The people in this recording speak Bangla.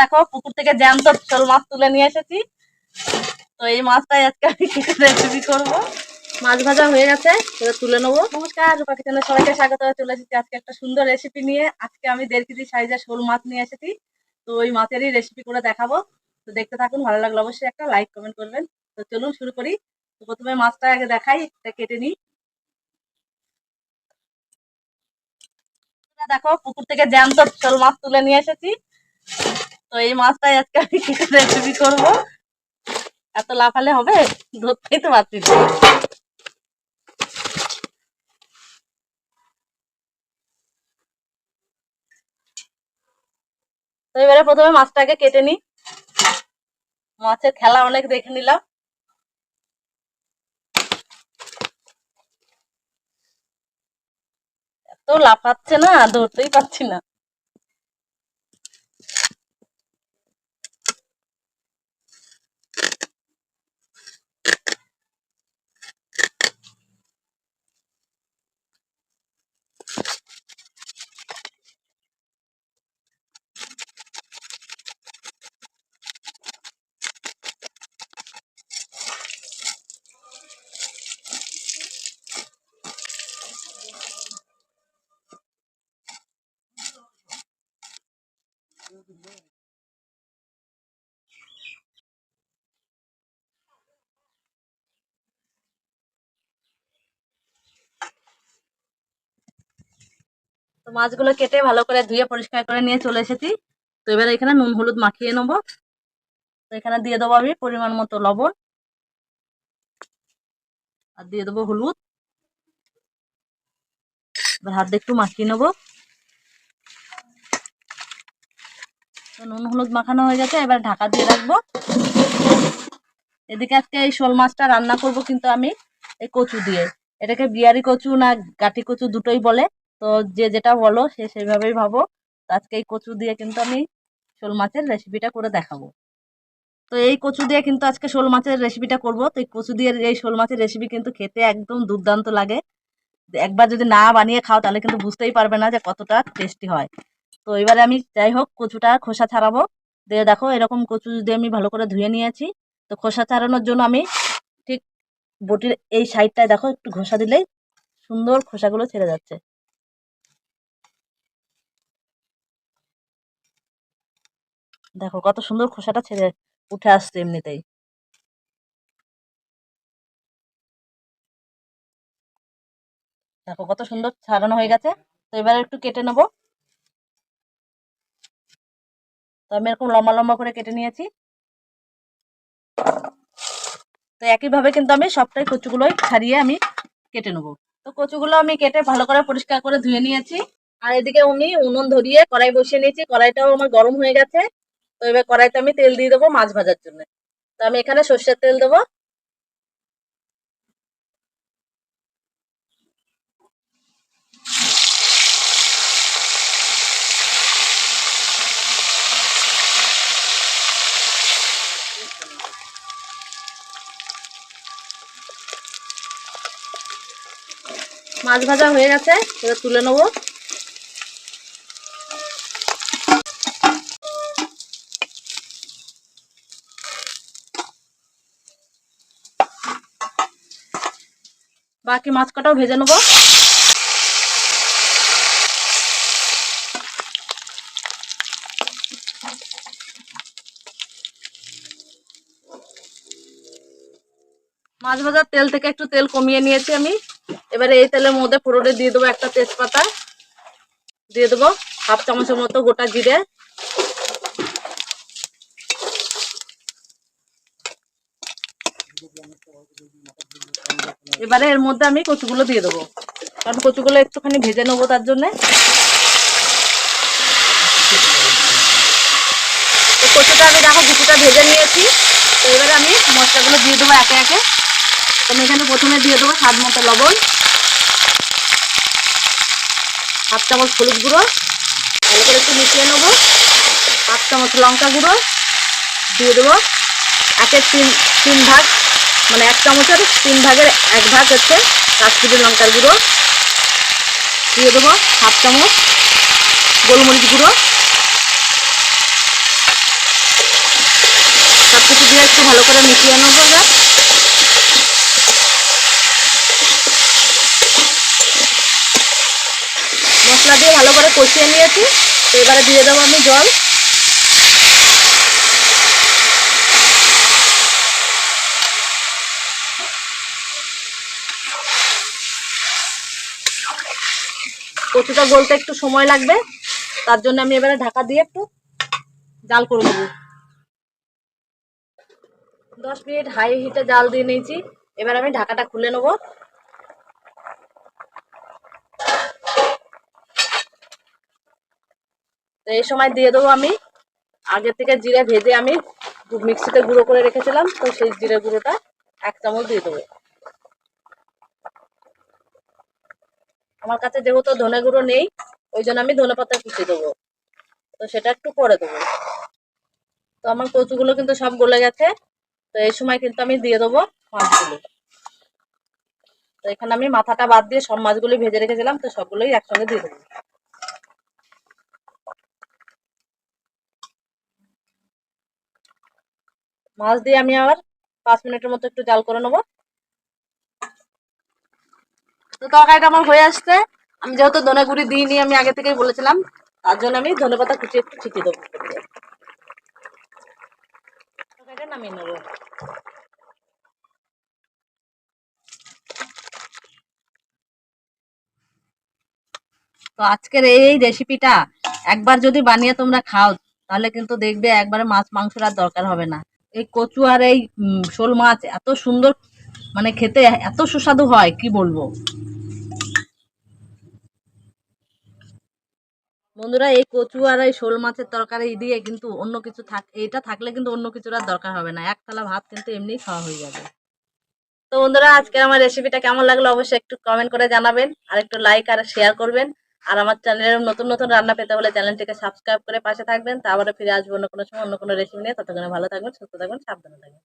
দেখো, পুকুর থেকে জ্যান্ত শোল মাছ তুলে নিয়ে এসেছি। তো এই মাছটাই আজকে আমি রেসিপি করব? মাছ ভাজা হয়ে গেছে তুলে নেব। নমস্কার, রূপা কিচেনের সবাইকে স্বাগত। চলে এসেছি আজকে একটা সুন্দর রেসিপি নিয়ে। আজকে আমি দেড় কেজি সাইজের শোল মাছ নিয়ে এসেছি। তো ওই মাছেরই রেসিপি করে দেখাবো। তো দেখতে থাকুন, ভালো লাগলে অবশ্যই একটা লাইক কমেন্ট করবেন। তো চলুন শুরু করি। তো প্রথমে মাছটা আগে দেখাই, এটা কেটে নিই। দেখো, পুকুর থেকে জ্যান্ত শোল মাছ তুলে নিয়ে এসেছি। তো এই মাছটাই আজকে আমি কিছু রেসিপি করব? এত লাফালে হবে? ধরতেই তো পারছি। তো এবারে প্রথমে মাছটাকে কেটে নি মাছের খেলা অনেক দেখে নিলাম। এত লাফাচ্ছে না, ধরতেই পারছি না। তো মাছগুলো কেটে ভালো করে ধুয়ে পরিষ্কার করে নিয়ে চলে এসেছি। তো এবার এখানে নুন, হলুদ মাখিয়ে নেব। তো এখানে দিয়ে দেবো আমি পরিমাণ মতো লবণ। আর দিয়ে দেবো হলুদ। এবার হাত দিয়ে একটু মাখিয়ে নেব। তো নুন হলুদ মাখানো হয়ে গেছে, এবার ঢাকা দিয়ে রাখব। এদিকে আজকে এই শোল মাছটা রান্না করব কিন্তু আমি এই কচু দিয়ে। এটাকে বিয়ারি কচু না গাটি কচু দুটোই বলে, তো যে যেটা বলো সে সেভাবেই ভাবো। আজকে এই কচু দিয়ে কিন্তু আমি শোল মাছের রেসিপিটা করে দেখাবো। তো এই কচু দিয়ে কিন্তু আজকে শোল মাছের রেসিপিটা করব। তো এই কচু দিয়ে এই শোল মাছের রেসিপি কিন্তু খেতে একদম দুর্দান্ত লাগে। একবার যদি না বানিয়ে খাও তাহলে কিন্তু বুঝতেই পারবে না যে কতটা টেস্টি হয়। তো এবারে আমি যাই হোক কচুটা খোসা ছাড়াবো। দিয়ে দেখো এরকম কচু যদি আমি ভালো করে ধুয়ে নিয়েছি, তো খোসা ছাড়ানোর জন্য আমি ঠিক বটির এই সাইডটায় দেখো একটু ঘষা দিলেই সুন্দর খোসাগুলো ছেড়ে যাচ্ছে। দেখো কত সুন্দর খোসাটা ছেড়ে উঠে আসছে এমনিতেই। দেখো কত সুন্দর ছাড়ানো হয়ে গেছে। তো এবারে একটু কেটে নেব। তো আমি এরকম লম্বা লম্বা করে কেটে নিয়েছি। তো একইভাবে কিন্তু আমি সবটাই কচুগুলোই ছাড়িয়ে আমি কেটে নেব। তো কচুগুলো আমি কেটে ভালো করে পরিষ্কার করে ধুয়ে নিয়েছি। আর এদিকে উনি উনুন ধরিয়ে কড়াই বসিয়ে নিয়েছি। কড়াইটাও আমার গরম হয়ে গেছে। তো এবার কড়াইতে আমি তেল দিয়ে দেবো মাছ ভাজার জন্য। তো আমি এখানে সর্ষের তেল দেবো। মাছ ভাজা হয়ে গেছে, এবার তুলে নেব। বাকি মাছ কটাও ভেজে নেব। মাছ ভাজার তেল থেকে একটু তেল কমিয়ে নিয়েছি আমি। এবারে এই তেলের মধ্যে পুরোটা দিয়ে দেবো একটা তেজপাতা। দিয়ে দেবো হাফ চামচের মতো গোটা জিরে। এবারে এর মধ্যে আমি কচুগুলো দিয়ে দেবো। কারণ কচুগুলো একটুখানি ভেজে নেব তার জন্যে। কচুটা আমি দেখো কিছুটা ভেজে নিয়েছি। তো এবারে আমি মশলাগুলো দিয়ে দেবো একে একে। আমি এখানে প্রথমে দিয়ে দেবো স্বাদ মতো লবণ, হাফ চামচ হলুদ গুঁড়ো, ভালো করে একটু মিশিয়ে নেব, হাফ চামচ লঙ্কা গুঁড়ো, দিয়ে দেবো একের তিন তিন ভাগ মানে এক চামচের তিন ভাগের এক ভাগ হচ্ছে কাশ্মীরি লঙ্কার গুঁড়ো, দিয়ে দেবো হাফ চামচ গোলমরিচ গুঁড়ো। কুচি দিয়ে একটু ভালো করে মিশিয়ে নেব মশলা দিয়ে ভালো করে কষিয়ে নিয়েছি। তো এবারে দিয়ে দেবো আমি জল। কচুটা গলতে একটু সময় লাগবে। তার জন্য আমি এবারে ঢাকা দিয়ে একটু জাল করে নেব। দশ মিনিট হাই হিটে জাল দিয়ে নিয়েছি। এবার আমি ঢাকাটা খুলে নেব। তো এই সময় দিয়ে দেবো আমি। আগে থেকে জিরে ভেজে আমি মিক্সিতে গুঁড়ো করে রেখেছিলাম, তো সেই জিরে গুঁড়োটা এক চামচ দিয়ে দেবো। আমার কাছে যেহেতু ধনে গুঁড়ো নেই, ওই জন্য আমি ধনে পাতা কুচি দেবো। তো সেটা একটু করে দেবো। তো আমার কচুগুলো কিন্তু সব গলে গেছে, তো এই সময় কিন্তু আমি দিয়ে দেবো মাছগুলো। তো এখানে আমি মাথাটা বাদ দিয়ে সব মাছগুলি ভেজে রেখেছিলাম, তো সবগুলোই একসঙ্গে দিয়ে দেবো। মাছ দিয়ে আমি আবার পাঁচ মিনিটের মতো একটু জাল করে নেব। তো তরকারিটা আমার হয়ে আসছে। আমি যেহেতু ধনে গুঁড়ি দিইনি, আমি আগে থেকেই বলেছিলাম, তার জন্য আমি ধনে পাতা কুচি একটু ছিটিয়ে দেবো। তরকারিটা নামিয়ে নেব। তো আজকের এই রেসিপিটা একবার যদি বানিয়ে তোমরা খাও, তাহলে কিন্তু দেখবে একবারে মাছ মাংসের আর দরকার হবে না। এই কচু আর এই শোল মাছ এত সুন্দর মানে খেতে এত সুস্বাদু হয়, কি বলব? বন্ধুরা, এই কচু আর এই শোল মাছের তরকারি দিয়ে কিন্তু অন্য কিছু থাক এটা থাকলে কিন্তু অন্য কিছুর আর দরকার হবে না। এক থালা ভাত কিন্তু এমনি খাওয়া হয়ে যাবে। তো বন্ধুরা আজকে আমার রেসিপিটা কেমন লাগল অবশ্যই একটু কমেন্ট করে জানাবেন আর একটু লাইক আর শেয়ার করবেন। আর আমার চ্যানেলের নতুন নতুন রান্না পেতে হলে চ্যানেলটিকে সাবস্ক্রাইব করে পাশে থাকবেন। তারপরে ফিরে আসব অন্য কোনো সময়, অন্য কোনো রেসিপি নিয়ে। ততক্ষণে ভালো থাকবেন, সুস্থ থাকবেন, সাবধানে থাকবেন।